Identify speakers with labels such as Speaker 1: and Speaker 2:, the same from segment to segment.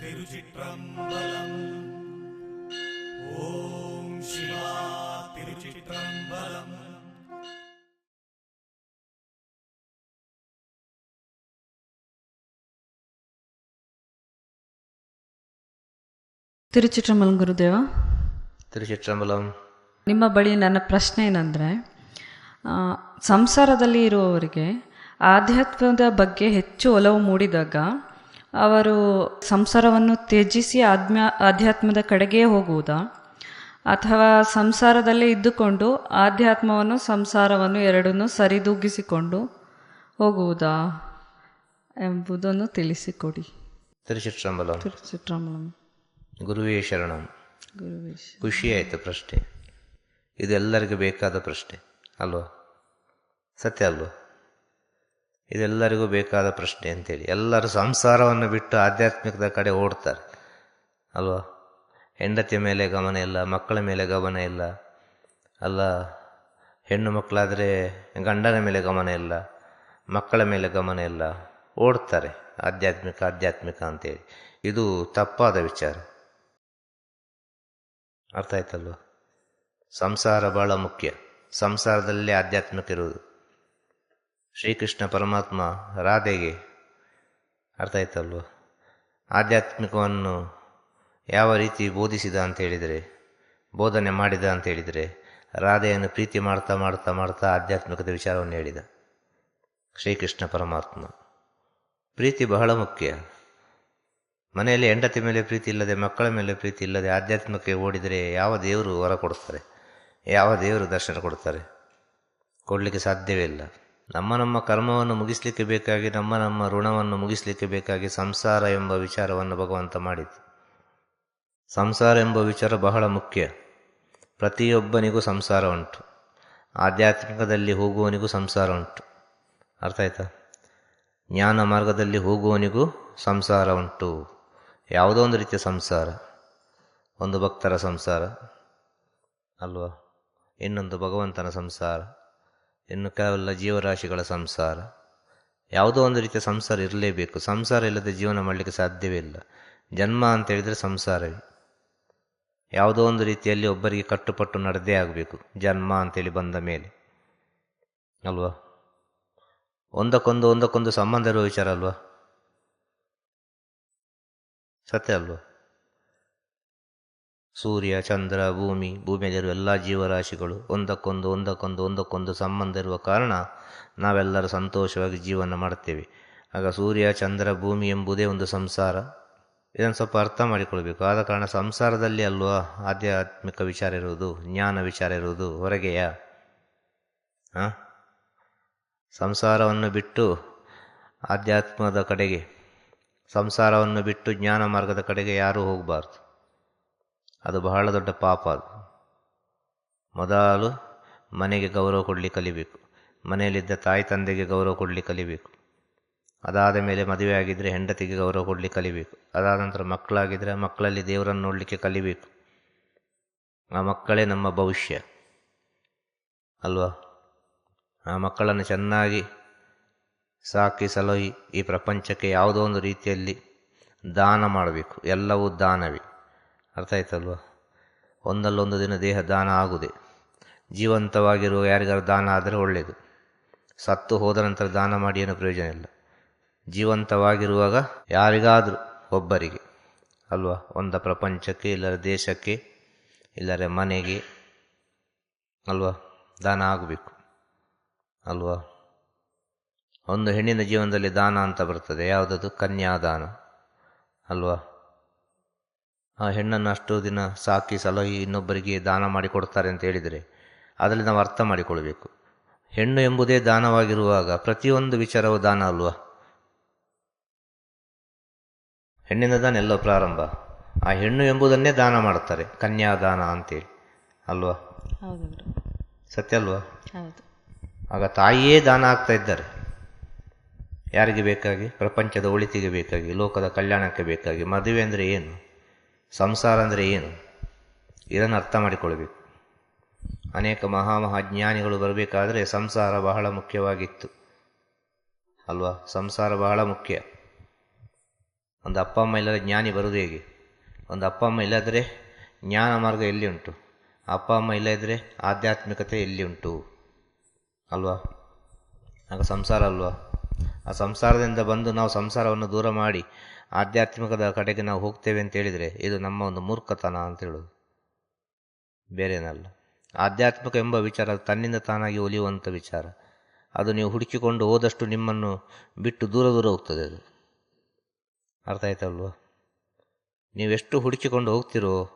Speaker 1: திருச்சிற்றம்பலம் ஓம் சிவா திருச்சிற்றம்பலம்
Speaker 2: ತಿರುಚಿಟ್ರಮಲ್ ಗುರುದೇವ
Speaker 3: ತಿರುಚಿಟ್ರಂಬಲಂ
Speaker 2: ನಿಮ್ಮ ಬಳಿ ನನ್ನ ಪ್ರಶ್ನೆ ಏನಂದರೆ ಸಂಸಾರದಲ್ಲಿ ಇರುವವರಿಗೆ ಆಧ್ಯಾತ್ಮದ ಬಗ್ಗೆ ಹೆಚ್ಚು ಒಲವು ಮೂಡಿದಾಗ ಅವರು ಸಂಸಾರವನ್ನು ತ್ಯಜಿಸಿ ಆಧ್ಯಾತ್ಮದ ಕಡೆಗೆ ಹೋಗುವುದಾ? ಅಥವಾ ಸಂಸಾರದಲ್ಲೇ ಇದ್ದುಕೊಂಡು ಆಧ್ಯಾತ್ಮವನ್ನು ಸಂಸಾರವನ್ನು ಎರಡನ್ನೂ ಸರಿದೂಗಿಸಿಕೊಂಡು ಹೋಗುವುದಾ ಎಂಬುದನ್ನು ತಿಳಿಸಿಕೊಡಿ.
Speaker 3: ತಿರುಚಿಟ್ರಂಬಲಂ.
Speaker 2: ತಿರುಚಿಟ್ರಮಲಂ
Speaker 3: ಗುರುವೇ ಶರಣಂ.
Speaker 2: ಗುರುವೇ
Speaker 3: ಖುಷಿ ಆಯಿತು ಪ್ರಶ್ನೆ. ಇದೆಲ್ಲರಿಗೂ ಬೇಕಾದ ಪ್ರಶ್ನೆ ಅಲ್ವಾ? ಸತ್ಯ ಅಲ್ವಾ? ಇದೆಲ್ಲರಿಗೂ ಬೇಕಾದ ಪ್ರಶ್ನೆ ಅಂತೇಳಿ. ಎಲ್ಲರೂ ಸಂಸಾರವನ್ನು ಬಿಟ್ಟು ಆಧ್ಯಾತ್ಮಿಕದ ಕಡೆ ಓಡ್ತಾರೆ. ಅಲ್ವಾ? ಹೆಂಡತಿ ಮೇಲೆ ಗಮನ ಇಲ್ಲ, ಮಕ್ಕಳ ಮೇಲೆ ಗಮನ ಇಲ್ಲ, ಅಲ್ಲ, ಹೆಣ್ಣು ಮಕ್ಕಳಾದರೆ ಗಂಡನ ಮೇಲೆ ಗಮನ ಇಲ್ಲ, ಮಕ್ಕಳ ಮೇಲೆ ಗಮನ ಇಲ್ಲ, ಓಡ್ತಾರೆ ಆಧ್ಯಾತ್ಮಿಕ ಆಧ್ಯಾತ್ಮಿಕ ಅಂತೇಳಿ. ಇದು ತಪ್ಪಾದ ವಿಚಾರ. ಅರ್ಥ ಆಯ್ತಲ್ವ? ಸಂಸಾರ ಬಹಳ ಮುಖ್ಯ. ಸಂಸಾರದಲ್ಲೇ ಆಧ್ಯಾತ್ಮಿಕ ಇರುವುದು. ಶ್ರೀಕೃಷ್ಣ ಪರಮಾತ್ಮ ರಾಧೆಗೆ ಅರ್ಥ ಆಯ್ತಲ್ವ? ಆಧ್ಯಾತ್ಮಿಕವನ್ನು ಯಾವ ರೀತಿ ಬೋಧಿಸಿದ ಅಂತ ಹೇಳಿದರೆ, ಬೋಧನೆ ಮಾಡಿದ ಅಂತ ಹೇಳಿದರೆ, ರಾಧೆಯನ್ನು ಪ್ರೀತಿ ಮಾಡ್ತಾ ಮಾಡ್ತಾ ಮಾಡ್ತಾ ಆಧ್ಯಾತ್ಮಿಕದ ವಿಚಾರವನ್ನು ಹೇಳಿದ ಶ್ರೀಕೃಷ್ಣ ಪರಮಾತ್ಮ. ಪ್ರೀತಿ ಬಹಳ ಮುಖ್ಯ. ಮನೆಯಲ್ಲಿ ಹೆಂಡತಿ ಮೇಲೆ ಪ್ರೀತಿ ಇಲ್ಲದೆ, ಮಕ್ಕಳ ಮೇಲೆ ಪ್ರೀತಿ ಇಲ್ಲದೆ ಆಧ್ಯಾತ್ಮಕ್ಕೆ ಓಡಿದರೆ ಯಾವ ದೇವರು ಹೊರ ಕೊಡ್ತಾರೆ ಯಾವ ದೇವರು ದರ್ಶನ ಕೊಡ್ತಾರೆ? ಕೊಡಲಿಕ್ಕೆ ಸಾಧ್ಯವೇ ಇಲ್ಲ. ನಮ್ಮ ನಮ್ಮ ಕರ್ಮವನ್ನು ಮುಗಿಸ್ಲಿಕ್ಕೆ ಬೇಕಾಗಿ, ನಮ್ಮ ನಮ್ಮ ಋಣವನ್ನು ಮುಗಿಸ್ಲಿಕ್ಕೆ ಬೇಕಾಗಿ ಸಂಸಾರ ಎಂಬ ವಿಚಾರವನ್ನು ಭಗವಂತ ಮಾಡಿದ್ದು. ಸಂಸಾರ ಎಂಬ ವಿಚಾರ ಬಹಳ ಮುಖ್ಯ. ಪ್ರತಿಯೊಬ್ಬನಿಗೂ ಸಂಸಾರ ಉಂಟು. ಆಧ್ಯಾತ್ಮಿಕದಲ್ಲಿ ಹೋಗುವವನಿಗೂ ಸಂಸಾರ ಉಂಟು. ಅರ್ಥ ಆಯ್ತಾ? ಜ್ಞಾನ ಮಾರ್ಗದಲ್ಲಿ ಹೋಗುವವನಿಗೂ ಸಂಸಾರ ಉಂಟು. ಯಾವುದೋ ಒಂದು ರೀತಿಯ ಸಂಸಾರ. ಒಂದು ಭಕ್ತರ ಸಂಸಾರ ಅಲ್ವಾ? ಇನ್ನೊಂದು ಭಗವಂತನ ಸಂಸಾರ. ಇನ್ನು ಕೇವಲ ಜೀವರಾಶಿಗಳ ಸಂಸಾರ. ಯಾವುದೋ ಒಂದು ರೀತಿಯ ಸಂಸಾರ ಇರಲೇಬೇಕು. ಸಂಸಾರ ಇಲ್ಲದೆ ಜೀವನ ಮಾಡಲಿಕ್ಕೆ ಸಾಧ್ಯವೇ ಇಲ್ಲ. ಜನ್ಮ ಅಂತ ಹೇಳಿದರೆ ಸಂಸಾರವೇ. ಯಾವುದೋ ಒಂದು ರೀತಿಯಲ್ಲಿ ಒಬ್ಬರಿಗೆ ಕಟ್ಟುಪಟ್ಟು ನಡೆದೇ ಆಗಬೇಕು. ಜನ್ಮ ಅಂತೇಳಿ ಬಂದ ಮೇಲೆ. ಅಲ್ವಾ? ಒಂದಕ್ಕೊಂದು ಒಂದಕ್ಕೊಂದು ಸಂಬಂಧ ಇರುವ ವಿಚಾರ ಅಲ್ವಾ? ಸತ್ಯ ಅಲ್ವಾ? ಸೂರ್ಯ, ಚಂದ್ರ, ಭೂಮಿ, ಭೂಮಿಯಲ್ಲಿರುವ ಎಲ್ಲ ಜೀವರಾಶಿಗಳು ಒಂದಕ್ಕೊಂದು ಒಂದಕ್ಕೊಂದು ಒಂದಕ್ಕೊಂದು ಸಂಬಂಧ ಇರುವ ಕಾರಣ ನಾವೆಲ್ಲರೂ ಸಂತೋಷವಾಗಿ ಜೀವನ ಮಾಡ್ತೇವೆ. ಆಗ ಸೂರ್ಯ, ಚಂದ್ರ, ಭೂಮಿ ಎಂಬುದೇ ಒಂದು ಸಂಸಾರ. ಇದನ್ನು ಸ್ವಲ್ಪ ಅರ್ಥ ಮಾಡಿಕೊಳ್ಬೇಕು. ಆದ ಕಾರಣ ಸಂಸಾರದಲ್ಲಿ ಅಲ್ವಾ ಆಧ್ಯಾತ್ಮಿಕ ವಿಚಾರ ಇರುವುದು, ಜ್ಞಾನ ವಿಚಾರ ಇರುವುದು ಹೊರಗೆಯ? ಸಂಸಾರವನ್ನು ಬಿಟ್ಟು ಆಧ್ಯಾತ್ಮದ ಕಡೆಗೆ, ಸಂಸಾರವನ್ನು ಬಿಟ್ಟು ಜ್ಞಾನ ಮಾರ್ಗದ ಕಡೆಗೆ ಯಾರೂ ಹೋಗಬಾರ್ದು. ಅದು ಬಹಳ ದೊಡ್ಡ ಪಾಪ ಅದು. ಮೊದಲು ಮನೆಗೆ ಗೌರವ ಕೊಡಲಿ ಕಲಿಬೇಕು. ಮನೆಯಲ್ಲಿದ್ದ ತಾಯಿ ತಂದೆಗೆ ಗೌರವ ಕೊಡಲಿ ಕಲಿಬೇಕು. ಅದಾದ ಮೇಲೆ ಮದುವೆ ಆಗಿದ್ದರೆ ಹೆಂಡತಿಗೆ ಗೌರವ ಕೊಡಲಿ ಕಲಿಬೇಕು. ಅದಾದ ನಂತರ ಮಕ್ಕಳಾಗಿದ್ದರೆ ಮಕ್ಕಳಲ್ಲಿ ದೇವರನ್ನು ನೋಡಲಿಕ್ಕೆ ಕಲಿಬೇಕು. ಆ ಮಕ್ಕಳೇ ನಮ್ಮ ಭವಿಷ್ಯ. ಅಲ್ವಾ? ಆ ಮಕ್ಕಳನ್ನು ಚೆನ್ನಾಗಿ ಸಾಕಿ ಸಲಹಿ ಈ ಪ್ರಪಂಚಕ್ಕೆ ಯಾವುದೋ ಒಂದು ರೀತಿಯಲ್ಲಿ ದಾನ ಮಾಡಬೇಕು. ಎಲ್ಲವೂ ದಾನವೇ. ಅರ್ಥ ಆಯ್ತಲ್ವ ಒಂದಲ್ಲೊಂದು ದಿನ ದೇಹ ದಾನ ಆಗುದೆ ಜೀವಂತವಾಗಿರುವ ಯಾರಿಗಾರು ದಾನ ಆದರೆ ಒಳ್ಳೆಯದು ಸತ್ತು ಹೋದ ನಂತರ ದಾನ ಮಾಡಿ ಏನೂ ಪ್ರಯೋಜನ ಇಲ್ಲ. ಜೀವಂತವಾಗಿರುವಾಗ ಯಾರಿಗಾದರೂ ಒಬ್ಬರಿಗೆ, ಅಲ್ವಾ? ಒಂದ ಪ್ರಪಂಚಕ್ಕೆ, ಇಲ್ಲರ ದೇಶಕ್ಕೆ, ಇಲ್ಲರೆ ಮನೆಗೆ, ಅಲ್ವಾ? ದಾನ ಆಗಬೇಕು, ಅಲ್ವಾ? ಒಂದು ಹೆಣ್ಣಿನ ಜೀವನದಲ್ಲಿ ದಾನ ಅಂತ ಬರ್ತದೆ. ಯಾವುದದು? ಕನ್ಯಾದಾನ, ಅಲ್ವಾ? ಆ ಹೆಣ್ಣನ್ನು ಅಷ್ಟು ದಿನ ಸಾಕಿ ಸಲಹಿ ಇನ್ನೊಬ್ಬರಿಗೆ ದಾನ ಮಾಡಿಕೊಡ್ತಾರೆ ಅಂತ ಹೇಳಿದರೆ ಅದರಲ್ಲಿ ನಾವು ಅರ್ಥ ಮಾಡಿಕೊಳ್ಬೇಕು ಹೆಣ್ಣು ಎಂಬುದೇ ದಾನವಾಗಿರುವಾಗ ಪ್ರತಿಯೊಂದು ವಿಚಾರವೂ ದಾನ ಅಲ್ವಾ? ಹೆಣ್ಣಿನ ದಾನ ಎಲ್ಲೋ ಪ್ರಾರಂಭ. ಆ ಹೆಣ್ಣು ಎಂಬುದನ್ನೇ ದಾನ ಮಾಡ್ತಾರೆ ಕನ್ಯಾದಾನ ಅಂತೇಳಿ. ಅಲ್ವಾ? ಸತ್ಯ ಅಲ್ವಾ? ಆಗ ತಾಯಿಯೇ ದಾನ ಆಗ್ತಾ ಇದ್ದಾರೆ. ಯಾರಿಗೆ ಬೇಕಾಗಿ? ಪ್ರಪಂಚದ ಒಳಿತಿಗೆ ಬೇಕಾಗಿ ಲೋಕದ ಕಲ್ಯಾಣಕ್ಕೆ ಬೇಕಾಗಿ. ಮದುವೆ ಅಂದರೆ ಏನು? ಸಂಸಾರ ಅಂದರೆ ಏನು? ಇದನ್ನು ಅರ್ಥ ಮಾಡಿಕೊಳ್ಬೇಕು. ಅನೇಕ ಮಹಾಮಹಾಜ್ಞಾನಿಗಳು ಬರಬೇಕಾದ್ರೆ ಸಂಸಾರ ಬಹಳ ಮುಖ್ಯವಾಗಿತ್ತು. ಅಲ್ವಾ? ಸಂಸಾರ ಬಹಳ ಮುಖ್ಯ. ಒಂದು ಅಪ್ಪ ಅಮ್ಮ ಇಲ್ಲದ ಜ್ಞಾನಿ ಬರುವುದು ಹೇಗೆ? ಒಂದು ಅಪ್ಪ ಅಮ್ಮ ಇಲ್ಲದ್ರೆ ಜ್ಞಾನ ಮಾರ್ಗ ಎಲ್ಲಿ ಉಂಟು? ಅಪ್ಪ ಅಮ್ಮ ಇಲ್ಲದಿದ್ದರೆ ಆಧ್ಯಾತ್ಮಿಕತೆ ಎಲ್ಲಿ ಉಂಟು? ಅಲ್ವಾ? ಆಗ ಸಂಸಾರ ಅಲ್ವಾ? ಆ ಸಂಸಾರದಿಂದ ಬಂದು ನಾವು ಸಂಸಾರವನ್ನು ದೂರ ಮಾಡಿ ಆಧ್ಯಾತ್ಮಿಕದ ಕಡೆಗೆ ನಾವು ಹೋಗ್ತೇವೆ ಅಂತ ಹೇಳಿದರೆ ಇದು ನಮ್ಮ ಒಂದು ಮೂರ್ಖತನ ಅಂತ ಹೇಳೋದು. ಬೇರೇನಲ್ಲ. ಆಧ್ಯಾತ್ಮಿಕ ಎಂಬ ವಿಚಾರ ತನ್ನಿಂದ ತಾನಾಗಿ ಒಲಿಯುವಂಥ ವಿಚಾರ. ಅದು ನೀವು ಹುಡುಕಿಕೊಂಡು ಹೋದಷ್ಟು ನಿಮ್ಮನ್ನು ಬಿಟ್ಟು ದೂರ ದೂರ ಹೋಗ್ತದೆ ಅದು. ಅರ್ಥ ಆಯ್ತಲ್ವ? ನೀವೆಷ್ಟು ಹುಡುಕಿಕೊಂಡು ಹೋಗ್ತಿರೋ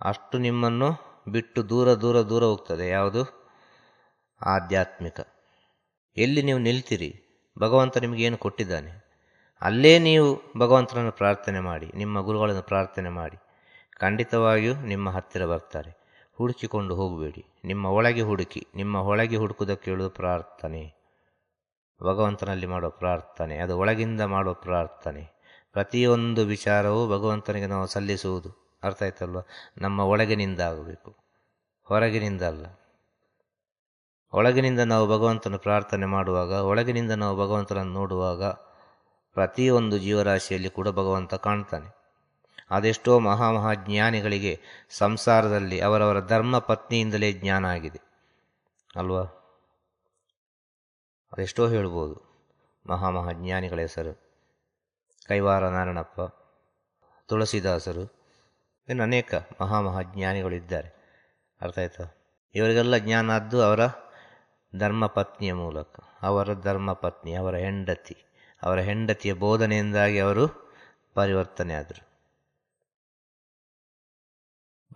Speaker 3: ಅಷ್ಟು ನಿಮ್ಮನ್ನು ಬಿಟ್ಟು ದೂರ ದೂರ ದೂರ ಹೋಗ್ತದೆ. ಯಾವುದು? ಆಧ್ಯಾತ್ಮಿಕ. ಎಲ್ಲಿ ನೀವು ನಿಲ್ತೀರಿ? ಭಗವಂತ ನಿಮಗೇನು ಕೊಟ್ಟಿದ್ದಾನೆ? ಅಲ್ಲೇ ನೀವು ಭಗವಂತನನ್ನು ಪ್ರಾರ್ಥನೆ ಮಾಡಿ, ನಿಮ್ಮ ಗುರುಗಳನ್ನು ಪ್ರಾರ್ಥನೆ ಮಾಡಿ. ಖಂಡಿತವಾಗಿಯೂ ನಿಮ್ಮ ಹತ್ತಿರ ಬರ್ತಾರೆ. ಹುಡುಕಿಕೊಂಡು ಹೋಗಬೇಡಿ. ನಿಮ್ಮ ಒಳಗೆ ಹುಡುಕಿ, ನಿಮ್ಮ ಒಳಗೆ ಹುಡುಕುವುದಕ್ಕೆ ಹೇಳುವುದು ಪ್ರಾರ್ಥನೆ. ಭಗವಂತನಲ್ಲಿ ಮಾಡೋ ಪ್ರಾರ್ಥನೆ, ಅದು ಒಳಗಿಂದ ಮಾಡೋ ಪ್ರಾರ್ಥನೆ. ಪ್ರತಿಯೊಂದು ವಿಚಾರವೂ ಭಗವಂತನಿಗೆ ನಾವು ಸಲ್ಲಿಸುವುದು. ಅರ್ಥ ಆಯ್ತಲ್ವ? ನಮ್ಮ ಒಳಗಿನಿಂದ ಆಗಬೇಕು ಹೊರಗಿನಿಂದ ಅಲ್ಲ ಒಳಗಿನಿಂದ ನಾವು ಭಗವಂತನ ಪ್ರಾರ್ಥನೆ ಮಾಡುವಾಗ, ಒಳಗಿನಿಂದ ನಾವು ಭಗವಂತನನ್ನು ನೋಡುವಾಗ ಪ್ರತಿಯೊಂದು ಜೀವರಾಶಿಯಲ್ಲಿ ಕೂಡ ಭಗವಂತ ಕಾಣ್ತಾನೆ. ಅದೆಷ್ಟೋ ಮಹಾಮಹಾಜ್ಞಾನಿಗಳಿಗೆ ಸಂಸಾರದಲ್ಲಿ ಅವರವರ ಧರ್ಮ ಪತ್ನಿಯಿಂದಲೇ ಜ್ಞಾನ ಆಗಿದೆ. ಅಲ್ವಾ? ಅದೆಷ್ಟೋ ಹೇಳ್ಬೋದು ಮಹಾಮಹಾಜ್ಞಾನಿಗಳ ಹೆಸರು ಕೈವಾರ ನಾರಾಯಣಪ್ಪ, ತುಳಸಿದಾಸರು, ಇನ್ನು ಅನೇಕ ಮಹಾಮಹಾಜ್ಞಾನಿಗಳಿದ್ದಾರೆ ಅರ್ಥ ಆಯ್ತಾ? ಇವರಿಗೆಲ್ಲ ಜ್ಞಾನ ಆದ್ದು ಅವರ ಧರ್ಮಪತ್ನಿಯ ಮೂಲಕ. ಅವರ ಧರ್ಮಪತ್ನಿ, ಅವರ ಹೆಂಡತಿ, ಅವರ ಹೆಂಡತಿಯ ಬೋಧನೆಯಿಂದಾಗಿ ಅವರು ಪರಿವರ್ತನೆ ಆದರು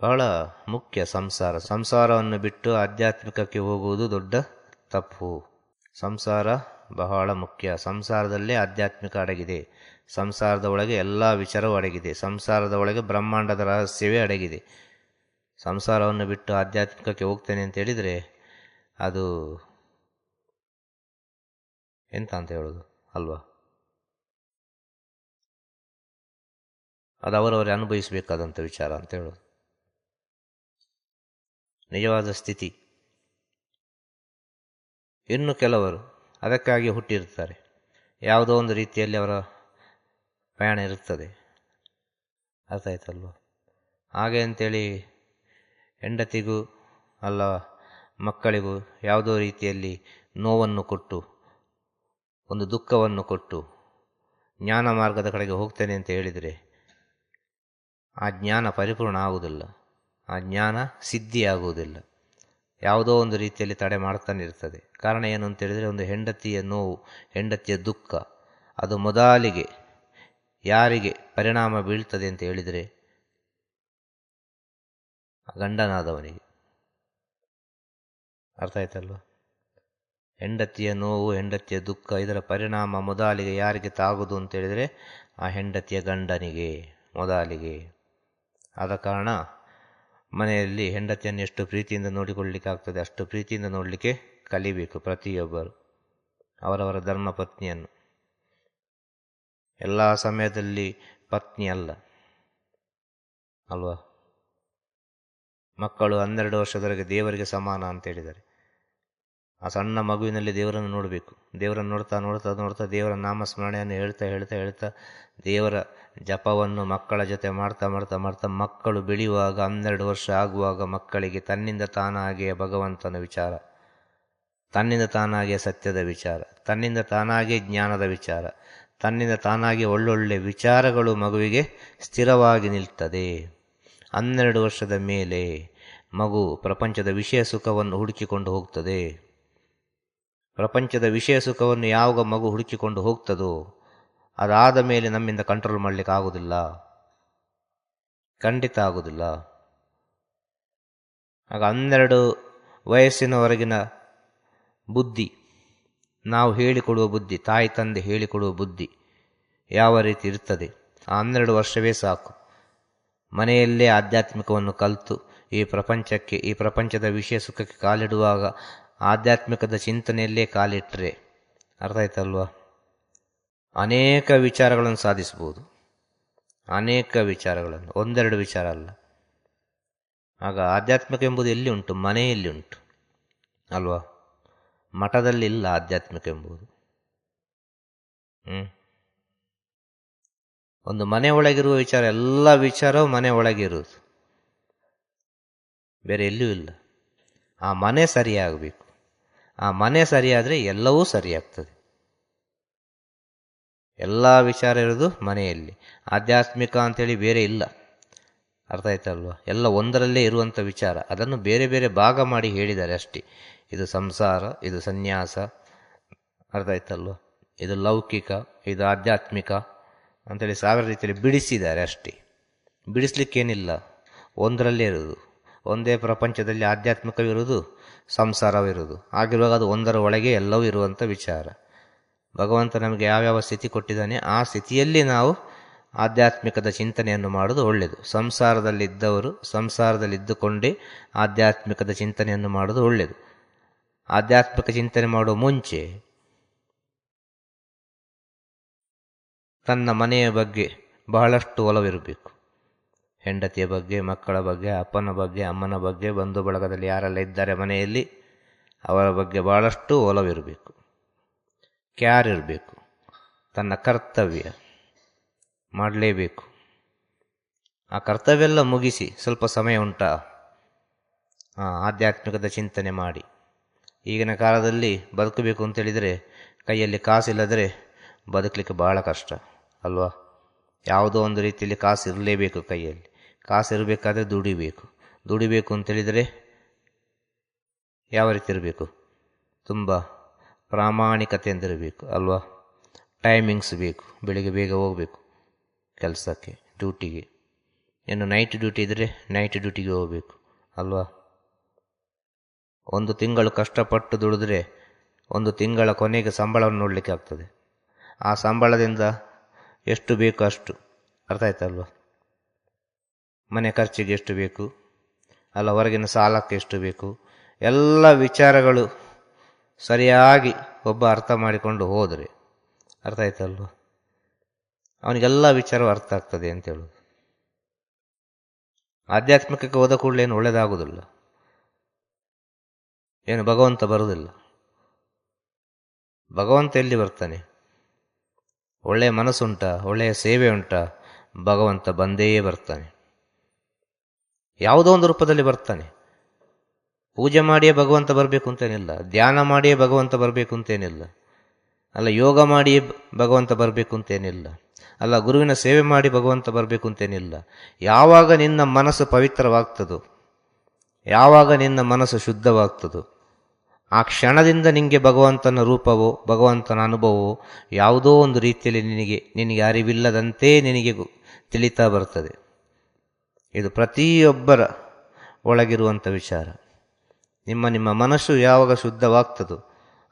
Speaker 3: ಬಹಳ ಮುಖ್ಯ ಸಂಸಾರ. ಸಂಸಾರವನ್ನು ಬಿಟ್ಟು ಆಧ್ಯಾತ್ಮಿಕಕ್ಕೆ ಹೋಗುವುದು ದೊಡ್ಡ ತಪ್ಪು. ಸಂಸಾರ ಬಹಳ ಮುಖ್ಯ. ಸಂಸಾರದಲ್ಲೇ ಆಧ್ಯಾತ್ಮಿಕ ಅಡಗಿದೆ. ಸಂಸಾರದ ಒಳಗೆ ಎಲ್ಲ ವಿಚಾರವೂ ಅಡಗಿದೆ. ಸಂಸಾರದ ಒಳಗೆ ಬ್ರಹ್ಮಾಂಡದ ರಹಸ್ಯವೇ ಅಡಗಿದೆ. ಸಂಸಾರವನ್ನು ಬಿಟ್ಟು ಆಧ್ಯಾತ್ಮಿಕಕ್ಕೆ ಹೋಗ್ತೇನೆ ಅಂತ ಹೇಳಿದರೆ ಅದು ಎಂತ ಅಂತ ಹೇಳೋದು? ಅಲ್ವಾ? ಅದು ಅವರವರೇ ಅನುಭವಿಸಬೇಕಾದಂಥ ವಿಚಾರ ಅಂತ ಹೇಳೋದು. ನಿಜವಾದ ಸ್ಥಿತಿ. ಇನ್ನು ಕೆಲವರು ಅದಕ್ಕಾಗಿ ಹುಟ್ಟಿರ್ತಾರೆ ಯಾವುದೋ ಒಂದು ರೀತಿಯಲ್ಲಿ ಅವರ ಪ್ರಯಾಣ ಇರುತ್ತದೆ. ಅರ್ಥ ಆಯ್ತಲ್ವ? ಹಾಗೆ ಅಂತೇಳಿ ಹೆಂಡತಿಗೂ ಅಲ್ಲ ಮಕ್ಕಳಿಗೂ ಯಾವುದೋ ರೀತಿಯಲ್ಲಿ ನೋವನ್ನು ಕೊಟ್ಟು ಒಂದು ದುಃಖವನ್ನು ಕೊಟ್ಟು ಜ್ಞಾನ ಮಾರ್ಗದ ಕಡೆಗೆ ಹೋಗ್ತೇನೆ ಅಂತ ಹೇಳಿದರೆ ಆ ಜ್ಞಾನ ಪರಿಪೂರ್ಣ ಆಗುವುದಿಲ್ಲ. ಆ ಜ್ಞಾನ ಸಿದ್ಧಿಯಾಗುವುದಿಲ್ಲ. ಯಾವುದೋ ಒಂದು ರೀತಿಯಲ್ಲಿ ತಡೆ ಮಾಡ್ತಾನೆ ಇರ್ತದೆ. ಕಾರಣ ಏನು ಅಂತ ಹೇಳಿದರೆ ಒಂದು ಹೆಂಡತಿಯ ನೋವು, ಹೆಂಡತಿಯ ದುಃಖ, ಅದು ಮೊದಲಿಗೆ ಯಾರಿಗೆ ಪರಿಣಾಮ ಬೀಳ್ತದೆ ಅಂತ ಹೇಳಿದರೆ ಗಂಡನಾದವನಿಗೆ. ಅರ್ಥ ಆಯ್ತಲ್ವ? ಹೆಂಡತಿಯ ನೋವು, ಹೆಂಡತಿಯ ದುಃಖ, ಇದರ ಪರಿಣಾಮ ಮೊದಲಿಗೆ ಯಾರಿಗೆ ತಾಗುದು ಅಂತ ಹೇಳಿದರೆ ಆ ಹೆಂಡತಿಯ ಗಂಡನಿಗೆ, ಮೊದಲಿಗೆ. ಆದ ಕಾರಣ ಮನೆಯಲ್ಲಿ ಹೆಂಡತಿಯನ್ನು ಎಷ್ಟು ಪ್ರೀತಿಯಿಂದ ನೋಡಿಕೊಳ್ಳಲಿಕ್ಕೆ ಆಗ್ತದೆ ಅಷ್ಟು ಪ್ರೀತಿಯಿಂದ ನೋಡಲಿಕ್ಕೆ ಕಲಿಬೇಕು ಪ್ರತಿಯೊಬ್ಬರು, ಅವರವರ ಧರ್ಮ ಪತ್ನಿಯನ್ನು ಎಲ್ಲ ಸಮಯದಲ್ಲಿ ಪತ್ನಿ ಅಲ್ಲ, ಅಲ್ವಾ? ಮಕ್ಕಳು ಹನ್ನೆರಡು ವರ್ಷದವರೆಗೆ ದೇವರಿಗೆ ಸಮಾನ ಅಂತ ಹೇಳಿದ್ದಾರೆ. ಆ ಸಣ್ಣ ಮಗುವಿನಲ್ಲಿ ದೇವರನ್ನು ನೋಡಬೇಕು. ದೇವರನ್ನು ನೋಡ್ತಾ ನೋಡ್ತಾ ನೋಡ್ತಾ ದೇವರ ನಾಮಸ್ಮರಣೆಯನ್ನು ಹೇಳ್ತಾ ಹೇಳ್ತಾ ಹೇಳ್ತಾ ದೇವರ ಜಪವನ್ನು ಮಕ್ಕಳ ಜೊತೆ ಮಾಡ್ತಾ ಮಾಡ್ತಾ ಮಾಡ್ತಾ ಮಕ್ಕಳು ಬೆಳೆಯುವಾಗ ಹನ್ನೆರಡು ವರ್ಷ ಆಗುವಾಗ ಮಕ್ಕಳಿಗೆ ತನ್ನಿಂದ ತಾನಾಗಿಯೇ ಭಗವಂತನ ವಿಚಾರ, ತನ್ನಿಂದ ತಾನಾಗಿಯೇ ಸತ್ಯದ ವಿಚಾರ, ತನ್ನಿಂದ ತಾನಾಗಿಯೇ ಜ್ಞಾನದ ವಿಚಾರ, ತನ್ನಿಂದ ತಾನಾಗಿ ಒಳ್ಳೊಳ್ಳೆ ವಿಚಾರಗಳು ಮಗುವಿಗೆ ಸ್ಥಿರವಾಗಿ ನಿಲ್ತದೆ. ಹನ್ನೆರಡು ವರ್ಷದ ಮೇಲೆ ಮಗು ಪ್ರಪಂಚದ ವಿಷಯ ಸುಖವನ್ನು ಹುಡುಕಿಕೊಂಡು ಹೋಗ್ತದೆ. ಪ್ರಪಂಚದ ವಿಷಯ ಸುಖವನ್ನು ಯಾವಾಗ ಮಗು ಹುಡುಕಿಕೊಂಡು ಹೋಗ್ತದೋ, ಅದಾದ ಮೇಲೆ ನಮ್ಮಿಂದ ಕಂಟ್ರೋಲ್ ಮಾಡಲಿಕ್ಕೆ ಆಗುವುದಿಲ್ಲ ಖಂಡಿತ ಆಗುವುದಿಲ್ಲ ಆಗ ಹನ್ನೆರಡು ವಯಸ್ಸಿನವರೆಗಿನ ಬುದ್ಧಿ, ನಾವು ಹೇಳಿಕೊಡುವ ಬುದ್ಧಿ, ತಾಯಿ ತಂದೆ ಹೇಳಿಕೊಡುವ ಬುದ್ಧಿ ಯಾವ ರೀತಿ ಇರ್ತದೆ, ಆ ಹನ್ನೆರಡು ವರ್ಷವೇ ಸಾಕು. ಮನೆಯಲ್ಲೇ ಆಧ್ಯಾತ್ಮಿಕವನ್ನು ಕಲಿತು ಈ ಪ್ರಪಂಚಕ್ಕೆ, ಈ ಪ್ರಪಂಚದ ವಿಷಯ ಸುಖಕ್ಕೆ ಕಾಲಿಡುವಾಗ ಆಧ್ಯಾತ್ಮಿಕದ ಚಿಂತನೆಯಲ್ಲೇ ಕಾಲಿಟ್ಟರೆ ಅರ್ಥ ಆಯ್ತಲ್ವಾ ಅನೇಕ ವಿಚಾರಗಳನ್ನು ಸಾಧಿಸ್ಬೋದು ಅನೇಕ ವಿಚಾರಗಳನ್ನು, ಒಂದೆರಡು ವಿಚಾರ ಅಲ್ಲ. ಆಗ ಆಧ್ಯಾತ್ಮಿಕ ಎಂಬುದು ಎಲ್ಲಿ ಉಂಟು? ಮನೆಯಲ್ಲಿ ಉಂಟು. ಅಲ್ವಾ? ಮಠದಲ್ಲಿ ಇಲ್ಲ ಆಧ್ಯಾತ್ಮಿಕ ಎಂಬುದು. ಒಂದು ಮನೆ ಒಳಗಿರುವ ವಿಚಾರ, ಎಲ್ಲ ವಿಚಾರವೂ ಮನೆ ಒಳಗಿರುವುದು ಬೇರೆ ಎಲ್ಲೂ ಇಲ್ಲ. ಆ ಮನೆ ಸರಿಯಾಗಬೇಕು. ಆ ಮನೆ ಸರಿಯಾದರೆ ಎಲ್ಲವೂ ಸರಿಯಾಗ್ತದೆ ಎಲ್ಲ ವಿಚಾರ ಇರೋದು ಮನೆಯಲ್ಲಿ. ಆಧ್ಯಾತ್ಮಿಕ ಅಂತೇಳಿ ಬೇರೆ ಇಲ್ಲ. ಅರ್ಥ ಆಯ್ತಲ್ವ? ಎಲ್ಲ ಒಂದರಲ್ಲೇ ಇರುವಂಥ ವಿಚಾರ. ಅದನ್ನು ಬೇರೆ ಬೇರೆ ಭಾಗ ಮಾಡಿ ಹೇಳಿದ್ದಾರೆ ಅಷ್ಟೇ. ಇದು ಸಂಸಾರ, ಇದು ಸನ್ಯಾಸ. ಅರ್ಥ ಆಯ್ತಲ್ವ? ಇದು ಲೌಕಿಕ, ಇದು ಆಧ್ಯಾತ್ಮಿಕ ಅಂತೇಳಿ ಸಾವಿರ ರೀತಿಯಲ್ಲಿ ಬಿಡಿಸಿದ್ದಾರೆ ಅಷ್ಟೇ. ಬಿಡಿಸ್ಲಿಕ್ಕೇನಿಲ್ಲ. ಒಂದರಲ್ಲೇ ಇರೋದು ಒಂದೇ ಪ್ರಪಂಚದಲ್ಲಿ ಆಧ್ಯಾತ್ಮಿಕವಿರುವುದು ಸಂಸಾರವಿರುವುದು. ಆಗಿರುವಾಗ ಅದು ಒಂದರ ಒಳಗೆ ಎಲ್ಲವೂ ಇರುವಂಥ ವಿಚಾರ. ಭಗವಂತ ನಮಗೆ ಯಾವ್ಯಾವ ಸ್ಥಿತಿ ಕೊಟ್ಟಿದ್ದಾನೆ, ಆ ಸ್ಥಿತಿಯಲ್ಲಿ ನಾವು ಆಧ್ಯಾತ್ಮಿಕದ ಚಿಂತನೆಯನ್ನು ಮಾಡೋದು ಒಳ್ಳೆಯದು. ಸಂಸಾರದಲ್ಲಿದ್ದವರು ಸಂಸಾರದಲ್ಲಿದ್ದುಕೊಂಡೇ ಆಧ್ಯಾತ್ಮಿಕದ ಚಿಂತನೆಯನ್ನು ಮಾಡೋದು ಒಳ್ಳೆಯದು. ಆಧ್ಯಾತ್ಮಿಕ ಚಿಂತನೆ ಮಾಡುವ ಮುಂಚೆ ತನ್ನ ಮನೆಯ ಬಗ್ಗೆ ಬಹಳಷ್ಟು ಒಲವಿರಬೇಕು. ಹೆಂಡತಿಯ ಬಗ್ಗೆ, ಮಕ್ಕಳ ಬಗ್ಗೆ, ಅಪ್ಪನ ಬಗ್ಗೆ, ಅಮ್ಮನ ಬಗ್ಗೆ, ಬಂಧು ಬಳಗದಲ್ಲಿ ಯಾರೆಲ್ಲ ಇದ್ದಾರೆ ಮನೆಯಲ್ಲಿ, ಅವರ ಬಗ್ಗೆ ಭಾಳಷ್ಟು ಒಲವಿರಬೇಕು. ಕ್ಯಾರ್ ಇರಬೇಕು. ತನ್ನ ಕರ್ತವ್ಯ ಮಾಡಲೇಬೇಕು. ಆ ಕರ್ತವ್ಯ ಎಲ್ಲ ಮುಗಿಸಿ ಸ್ವಲ್ಪ ಸಮಯ ಉಂಟಾ? ಆಧ್ಯಾತ್ಮಿಕದ ಚಿಂತನೆ ಮಾಡಿ. ಈಗಿನ ಕಾಲದಲ್ಲಿ ಬದುಕಬೇಕು ಅಂತೇಳಿದರೆ ಕೈಯಲ್ಲಿ ಕಾಸಿಲ್ಲದರೆ ಬದುಕಲಿಕ್ಕೆ ಭಾಳ ಕಷ್ಟ, ಅಲ್ವಾ? ಯಾವುದೋ ಒಂದು ರೀತಿಯಲ್ಲಿ ಕಾಸು ಇರಲೇಬೇಕು ಕೈಯಲ್ಲಿ. ಕಾಸು ಇರಬೇಕಾದ್ರೆ ದುಡಿಬೇಕು. ದುಡಿಬೇಕು ಅಂತೇಳಿದರೆ ಯಾವ ರೀತಿ ಇರಬೇಕು? ತುಂಬ ಪ್ರಾಮಾಣಿಕತೆಯಿಂದಿರಬೇಕು ಅಲ್ವಾ? ಟೈಮಿಂಗ್ಸ್ ಬೇಕು, ಬೆಳಿಗ್ಗೆ ಬೇಗ ಹೋಗಬೇಕು ಕೆಲಸಕ್ಕೆ ಡ್ಯೂಟಿಗೆ ಇನ್ನು ನೈಟ್ ಡ್ಯೂಟಿ ಇದ್ದರೆ ನೈಟ್ ಡ್ಯೂಟಿಗೆ ಹೋಗಬೇಕು, ಅಲ್ವಾ? ಒಂದು ತಿಂಗಳು ಕಷ್ಟಪಟ್ಟು ದುಡಿದ್ರೆ ಒಂದು ತಿಂಗಳ ಕೊನೆಗೆ ಸಂಬಳವನ್ನು ನೋಡಲಿಕ್ಕೆ ಆಗ್ತದೆ. ಆ ಸಂಬಳದಿಂದ ಎಷ್ಟು ಬೇಕು ಅಷ್ಟು. ಅರ್ಥ ಆಯ್ತಲ್ವ ಮನೆ ಖರ್ಚಿಗೆ ಎಷ್ಟು ಬೇಕು? ಅಲ್ಲ, ಹೊರಗಿನ ಸಾಲಕ್ಕೆ ಎಷ್ಟು ಬೇಕು? ಎಲ್ಲ ವಿಚಾರಗಳು ಸರಿಯಾಗಿ ಒಬ್ಬ ಅರ್ಥ ಮಾಡಿಕೊಂಡು ಹೋದರೆ ಅರ್ಥ ಆಯ್ತಲ್ವ? ಅವನಿಗೆಲ್ಲ ವಿಚಾರವು ಅರ್ಥ ಆಗ್ತದೆ ಅಂತ ಹೇಳೋದು. ಆಧ್ಯಾತ್ಮಿಕಕ್ಕೆ ಹೋದ ಕೂಡಲೇ ಏನು ಒಳ್ಳೆಯದಾಗುವುದಿಲ್ಲ ಏನು ಭಗವಂತ ಬರುವುದಿಲ್ಲ ಭಗವಂತ ಎಲ್ಲಿ ಬರ್ತಾನೆ? ಒಳ್ಳೆಯ ಮನಸ್ಸುಂಟ? ಒಳ್ಳೆಯ ಸೇವೆ ಉಂಟ? ಭಗವಂತ ಬಂದೇ ಬರ್ತಾನೆ. ಯಾವುದೋ ಒಂದು ರೂಪದಲ್ಲಿ ಬರ್ತಾನೆ. ಪೂಜೆ ಮಾಡಿಯೇ ಭಗವಂತ ಬರಬೇಕು ಅಂತೇನಿಲ್ಲ. ಧ್ಯಾನ ಮಾಡಿಯೇ ಭಗವಂತ ಬರಬೇಕು ಅಂತೇನಿಲ್ಲ. ಅಲ್ಲ, ಯೋಗ ಮಾಡಿಯೇ ಭಗವಂತ ಬರಬೇಕು ಅಂತೇನಿಲ್ಲ. ಅಲ್ಲ, ಗುರುವಿನ ಸೇವೆ ಮಾಡಿ ಭಗವಂತ ಬರಬೇಕು ಅಂತೇನಿಲ್ಲ. ಯಾವಾಗ ನಿನ್ನ ಮನಸ್ಸು ಪವಿತ್ರವಾಗ್ತದೋ, ಯಾವಾಗ ನಿನ್ನ ಮನಸ್ಸು ಶುದ್ಧವಾಗ್ತದೋ, ಆ ಕ್ಷಣದಿಂದ ನಿನಗೆ ಭಗವಂತನ ರೂಪವೋ, ಭಗವಂತನ ಅನುಭವವೋ ಯಾವುದೋ ಒಂದು ರೀತಿಯಲ್ಲಿ ನಿನಗೆ ನಿನಗೆ ಅರಿವಿಲ್ಲದಂತೆ ನಿನಗೆ ತಿಳಿತಾ ಬರ್ತದೆ. ಇದು ಪ್ರತಿಯೊಬ್ಬರ ಒಳಗಿರುವಂಥ ವಿಚಾರ. ನಿಮ್ಮ ನಿಮ್ಮ ಮನಸ್ಸು ಯಾವಾಗ ಶುದ್ಧವಾಗ್ತದೋ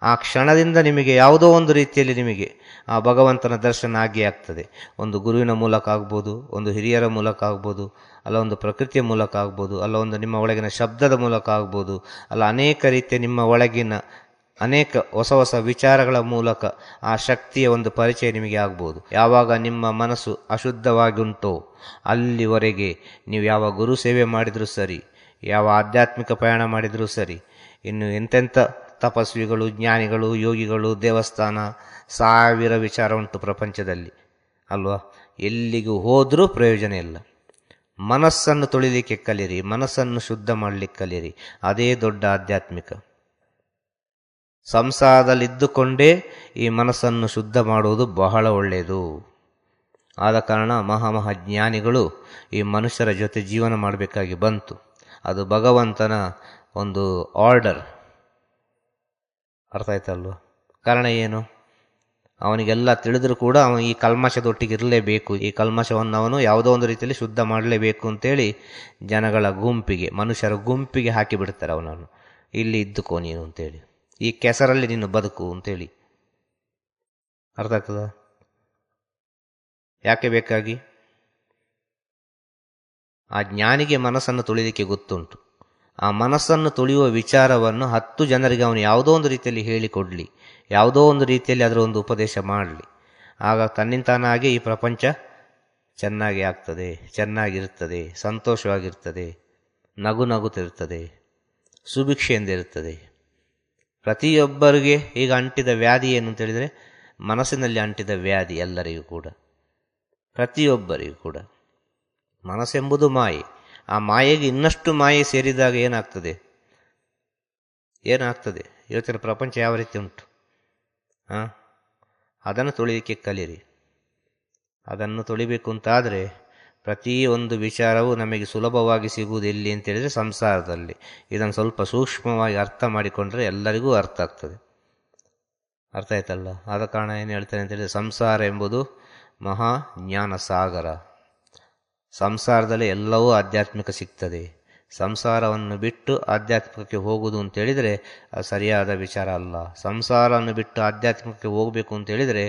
Speaker 3: ಆ ಕ್ಷಣದಿಂದ ನಿಮಗೆ ಯಾವುದೋ ಒಂದು ರೀತಿಯಲ್ಲಿ ನಿಮಗೆ ಆ ಭಗವಂತನ ದರ್ಶನ ಆಗಿ ಆಗ್ತದೆ. ಒಂದು ಗುರುವಿನ ಮೂಲಕ ಆಗ್ಬೋದು, ಒಂದು ಹಿರಿಯರ ಮೂಲಕ ಆಗ್ಬೋದು, ಅಲ್ಲ ಒಂದು ಪ್ರಕೃತಿಯ ಮೂಲಕ ಆಗ್ಬೋದು, ಅಲ್ಲ ಒಂದು ನಿಮ್ಮ ಒಳಗಿನ ಶಬ್ದದ ಮೂಲಕ ಆಗ್ಬೋದು, ಅಲ್ಲ ಅನೇಕ ರೀತಿಯ ನಿಮ್ಮ ಒಳಗಿನ ಅನೇಕ ಹೊಸ ಹೊಸ ವಿಚಾರಗಳ ಮೂಲಕ ಆ ಶಕ್ತಿಯ ಒಂದು ಪರಿಚಯ ನಿಮಗೆ ಆಗ್ಬೋದು. ಯಾವಾಗ ನಿಮ್ಮ ಮನಸ್ಸು ಅಶುದ್ಧವಾಗಿ ಉಂಟೋ ಅಲ್ಲಿವರೆಗೆ ನೀವು ಯಾವ ಗುರು ಸೇವೆ ಮಾಡಿದರೂ ಸರಿ, ಯಾವ ಆಧ್ಯಾತ್ಮಿಕ ಪ್ರಯಾಣ ಮಾಡಿದರೂ ಸರಿ, ಇನ್ನು ಎಂತೆಂಥ ತಪಸ್ವಿಗಳು, ಜ್ಞಾನಿಗಳು, ಯೋಗಿಗಳು, ದೇವಸ್ಥಾನ, ಸಾವಿರ ವಿಚಾರ ಉಂಟು ಪ್ರಪಂಚದಲ್ಲಿ. ಅಲ್ವಾ? ಎಲ್ಲಿಗೂ ಹೋದರೂ ಪ್ರಯೋಜನ ಇಲ್ಲ. ಮನಸ್ಸನ್ನು ತೊಳಿಲಿಕ್ಕೆ ಕಲಿರಿ, ಮನಸ್ಸನ್ನು ಶುದ್ಧ ಮಾಡಲಿಕ್ಕೆ ಕಲಿರಿ. ಅದೇ ದೊಡ್ಡ ಆಧ್ಯಾತ್ಮಿಕ. ಸಂಸಾರದಲ್ಲಿದ್ದುಕೊಂಡೇ ಈ ಮನಸ್ಸನ್ನು ಶುದ್ಧ ಮಾಡುವುದು ಬಹಳ ಒಳ್ಳೆಯದು. ಆದ ಕಾರಣ ಮಹಾಮಹಾಜ್ಞಾನಿಗಳು ಈ ಮನುಷ್ಯರ ಜೊತೆ ಜೀವನ ಮಾಡಬೇಕಾಗಿ ಬಂತು. ಅದು ಭಗವಂತನ ಒಂದು ಆರ್ಡರ್. ಅರ್ಥ ಆಯ್ತಲ್ವ ಕಾರಣ ಏನು? ಅವನಿಗೆಲ್ಲ ತಿಳಿದರೂ ಕೂಡ ಅವನು ಈ ಕಲ್ಮಶದೊಟ್ಟಿಗೆ ಇರಲೇಬೇಕು. ಈ ಕಲ್ಮಶವನ್ನು ಅವನು ಯಾವುದೋ ಒಂದು ರೀತಿಯಲ್ಲಿ ಶುದ್ಧ ಮಾಡಲೇಬೇಕು ಅಂತೇಳಿ ಜನಗಳ ಗುಂಪಿಗೆ, ಮನುಷ್ಯರ ಗುಂಪಿಗೆ ಹಾಕಿಬಿಡ್ತಾರೆ ಅವನನ್ನು. ಇಲ್ಲಿ ಇದ್ದುಕೋ ನೀನು ಅಂತೇಳಿ. ಈ ಕೆಸರಲ್ಲಿ ನೀನು ಬದುಕು ಅಂತೇಳಿ. ಅರ್ಥ ಆಗ್ತದ? ಯಾಕೆ ಬೇಕಾಗಿ? ಆ ಜ್ಞಾನಿಗೆ ಮನಸ್ಸನ್ನು ತುಳಿಲಿಕ್ಕೆ ಗೊತ್ತುಂಟು. ಆ ಮನಸ್ಸನ್ನು ತುಳಿಯುವ ವಿಚಾರವನ್ನು ಹತ್ತು ಜನರಿಗೆ ಅವನು ಯಾವುದೋ ಒಂದು ರೀತಿಯಲ್ಲಿ ಹೇಳಿಕೊಡ್ಲಿ, ಯಾವುದೋ ಒಂದು ರೀತಿಯಲ್ಲಿ ಅದರ ಒಂದು ಉಪದೇಶ ಮಾಡಲಿ. ಆಗ ತನ್ನಿಂತಾನಾಗಿ ಈ ಪ್ರಪಂಚ ಚೆನ್ನಾಗಿ ಆಗ್ತದೆ ಚೆನ್ನಾಗಿರ್ತದೆ ಸಂತೋಷವಾಗಿರ್ತದೆ, ನಗು ನಗುತ್ತಿರ್ತದೆ ಸುಭಿಕ್ಷೆಯಿಂದಿರುತ್ತದೆ. ಪ್ರತಿಯೊಬ್ಬರಿಗೆ ಈಗ ಅಂಟಿದ ವ್ಯಾಧಿ ಏನು ಅಂತ ಹೇಳಿದರೆ ಮನಸ್ಸಿನಲ್ಲಿ ಅಂಟಿದ ವ್ಯಾಧಿ ಎಲ್ಲರಿಗೂ ಕೂಡ, ಪ್ರತಿಯೊಬ್ಬರಿಗೂ ಕೂಡ. ಮನಸ್ಸೆಂಬುದು ಮಾಯೆ. ಆ ಮಾಯೆಗೆ ಇನ್ನಷ್ಟು ಮಾಯೆ ಸೇರಿದಾಗ ಏನಾಗ್ತದೆ? ಏನಾಗ್ತದೆ? ಇವತ್ತಿನ ಪ್ರಪಂಚ ಯಾವ ರೀತಿ ಉಂಟು? ಹಾಂ ಅದನ್ನು ತೊಳಿಲಿಕ್ಕೆ ಕಲಿಯಿರಿ ಅದನ್ನು ತೊಳಿಬೇಕು ಅಂತಾದರೆ ಪ್ರತಿಯೊಂದು ವಿಚಾರವೂ ನಮಗೆ ಸುಲಭವಾಗಿ ಸಿಗುವುದು ಎಲ್ಲಿ ಅಂತೇಳಿದರೆ ಸಂಸಾರದಲ್ಲಿ. ಇದನ್ನು ಸ್ವಲ್ಪ ಸೂಕ್ಷ್ಮವಾಗಿ ಅರ್ಥ ಮಾಡಿಕೊಂಡ್ರೆ ಎಲ್ಲರಿಗೂ ಅರ್ಥ ಆಗ್ತದೆ. ಅರ್ಥ ಆಯ್ತಲ್ಲ? ಆದ ಕಾರಣ ಏನು ಹೇಳ್ತಾರೆ ಅಂತೇಳಿದರೆ ಸಂಸಾರ ಎಂಬುದು ಮಹಾ ಜ್ಞಾನ ಸಾಗರ ಸಂಸಾರದಲ್ಲಿ ಎಲ್ಲವೂ ಆಧ್ಯಾತ್ಮಿಕ ಸಿಗ್ತದೆ. ಸಂಸಾರವನ್ನು ಬಿಟ್ಟು ಆಧ್ಯಾತ್ಮಿಕಕ್ಕೆ ಹೋಗುವುದು ಅಂತೇಳಿದರೆ ಅದು ಸರಿಯಾದ ವಿಚಾರ ಅಲ್ಲ. ಸಂಸಾರವನ್ನು ಬಿಟ್ಟು ಆಧ್ಯಾತ್ಮಿಕಕ್ಕೆ ಹೋಗಬೇಕು ಅಂತೇಳಿದರೆ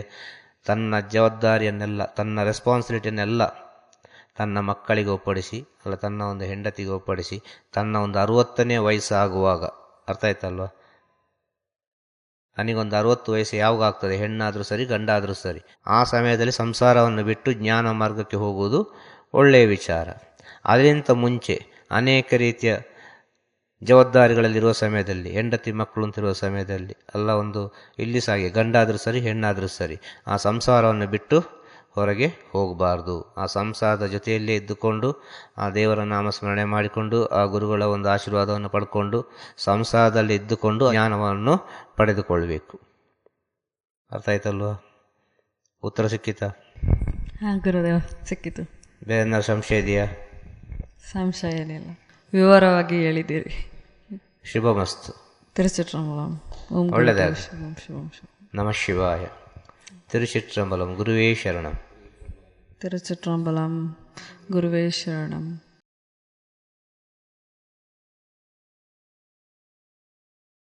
Speaker 3: ತನ್ನ ಜವಾಬ್ದಾರಿಯನ್ನೆಲ್ಲ, ತನ್ನ ರೆಸ್ಪಾನ್ಸಿಬಿಲಿಟಿಯನ್ನೆಲ್ಲ ತನ್ನ ಮಕ್ಕಳಿಗೆ ಒಪ್ಪಡಿಸಿ, ಅಲ್ಲ, ತನ್ನ ಒಂದು ಹೆಂಡತಿಗೆ ಒಪ್ಪಡಿಸಿ, ತನ್ನ ಒಂದು ಅರುವತ್ತನೇ ವಯಸ್ಸಾಗುವಾಗ, ಅರ್ಥ ಆಯ್ತಲ್ವ? ನನಗೊಂದು ಅರುವತ್ತು ವಯಸ್ಸು ಯಾವಾಗ ಆಗ್ತದೆ ಹೆಣ್ಣಾದರೂ ಸರಿ, ಗಂಡಾದರೂ ಸರಿ. ಆ ಸಮಯದಲ್ಲಿ ಸಂಸಾರವನ್ನು ಬಿಟ್ಟು ಜ್ಞಾನ ಮಾರ್ಗಕ್ಕೆ ಹೋಗುವುದು ಒಳ್ಳೆಯ ವಿಚಾರ. ಅದರಿಂದ ಮುಂಚೆ ಅನೇಕ ರೀತಿಯ ಜವಾಬ್ದಾರಿಗಳಲ್ಲಿರುವ ಸಮಯದಲ್ಲಿ, ಹೆಂಡತಿ ಮಕ್ಕಳು ಅಂತಿರುವ ಸಮಯದಲ್ಲಿ, ಅಲ್ಲ, ಒಂದು ಇಲ್ಲಿ ಸಾಗಿ ಗಂಡಾದರೂ ಸರಿ, ಹೆಣ್ಣಾದರೂ ಸರಿ, ಆ ಸಂಸಾರವನ್ನು ಬಿಟ್ಟು ಹೊರಗೆ ಹೋಗಬಾರ್ದು. ಆ ಸಂಸಾರದ ಜೊತೆಯಲ್ಲೇ ಇದ್ದುಕೊಂಡು ಆ ದೇವರ ನಾಮಸ್ಮರಣೆ ಮಾಡಿಕೊಂಡು ಆ ಗುರುಗಳ ಒಂದು ಆಶೀರ್ವಾದವನ್ನು ಪಡ್ಕೊಂಡು ಸಂಸಾರದಲ್ಲಿ ಇದ್ದುಕೊಂಡು ಜ್ಞಾನವನ್ನು ಪಡೆದುಕೊಳ್ಬೇಕು ಅರ್ಥ ಆಯ್ತಲ್ವಾ? ಉತ್ತರ ಸಿಕ್ಕಿತಾ?
Speaker 2: ಹಾಂ ಗುರುದೇವ ಸಿಕ್ಕಿತು.
Speaker 3: ಬೇರೆ ಏನಾದ್ರು ಸಂಶಯ ಇದೆಯಾ?
Speaker 2: ಸಂಶಯ ಏನಿಲ್ಲ. ವಿವರವಾಗಿ ಹೇಳಿದ್ದೀರಿ.
Speaker 3: ಶುಭಮಸ್ತು.
Speaker 2: ತಿರುಚಿಟ್ರಂಬಲಂ. ಶಿವಂ ಶಿವಂ.
Speaker 3: ನಮಃ ಶಿವಾಯ. ತಿರುಚಿಟ್ರಂಬಲಂ. ಗುರುವೇ ಶರಣಂ.
Speaker 2: ತಿರುಚಿಟ್ರಂಬಲಂ ಗುರುವೇ ಶರಣಂ